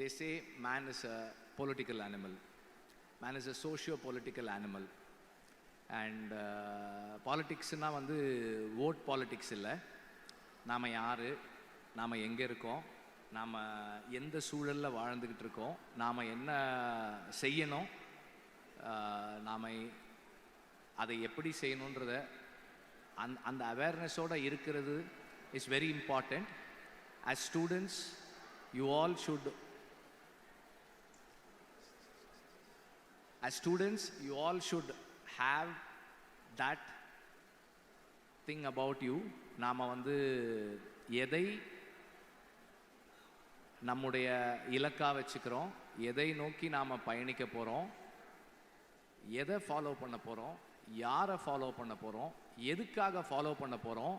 they say man is a political animal. Man is a socio-political animal. And பாலிட்டிக்ஸ்னால் uh, வந்து vote politics இல்லை. நாம் யார்? நாம் எங்கே இருக்கோம்? நாம் எந்த சூழலில் வாழ்ந்துக்கிட்டு இருக்கோம்? நாம் என்ன செய்யணும்? நாம் அதை எப்படி செய்யணுன்றத அந் அந்த அவேர்னஸோடு இருக்கிறது is very important as students you all should as students you all should have that thing about you. நாம வந்து எதை நம்முடைய இலக்காக வச்சுக்கிறோம் எதை நோக்கி நாம் பயணிக்க போகிறோம் எதை ஃபாலோ பண்ண போகிறோம் யாரை ஃபாலோ பண்ண போகிறோம் எதுக்காக ஃபாலோ பண்ண போகிறோம்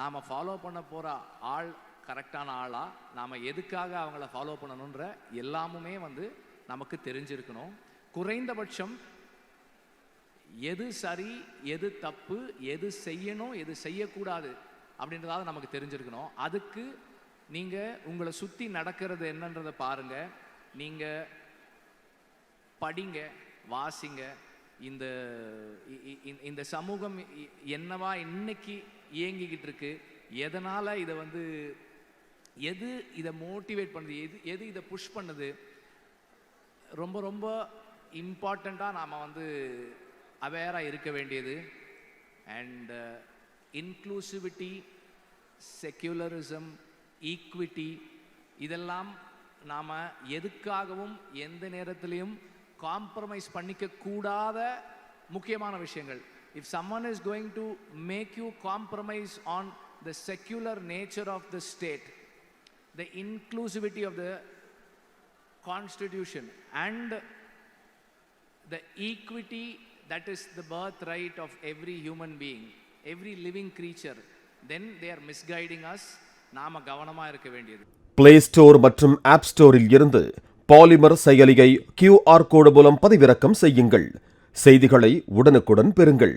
நாம் ஃபாலோ பண்ண போகிற ஆள் கரெக்டான ஆளாக நாம் எதுக்காக அவங்கள ஃபாலோ பண்ணணுன்ற எல்லாமுமே வந்து நமக்கு தெரிஞ்சிருக்கணும். குறைந்தபட்சம் எது சரி எது தப்பு எது செய்யணும் எது செய்யக்கூடாது அப்படின்றதாவது நமக்கு தெரிஞ்சிருக்கணும். அதுக்கு நீங்கள் உங்களை சுற்றி நடக்கிறது என்னன்றதை பாருங்கள் நீங்கள் படிங்க வாசிங்க. இந்த இந்த சமூகம் என்னவா இன்னைக்கு இயங்கிக்கிட்டு இருக்கு? எதனால் இதை வந்து எது இதை மோட்டிவேட் பண்ணுது? எது எது இதை புஷ் பண்ணுது? ரொம்ப ரொம்ப இம்பார்ட்டண்ட்டாக நாம் வந்து அவேராக இருக்க வேண்டியது. அண்ட் இன்க்ளூசிவிட்டி செக்யூலரிசம் ஈக்விட்டி இதெல்லாம் நாம் எதுக்காகவும் எந்த நேரத்திலையும் காம்ப்ரமைஸ் பண்ணிக்க கூடாத முக்கியமான விஷயங்கள். If someone is going to make you compromise on the secular nature of the state the inclusivity of the constitution and the equity that is the birthright of every human being, every living creature, then they are misguiding us. நாம கவனமா இருக்க வேண்டியது play store மற்றும் app ஸ்டோரில் இருந்து polymer செயலியை QR code மூலம் பதிவிறக்கம் செய்யுங்கள் செய்திகளை உடனுக்குடன் பெறுங்கள்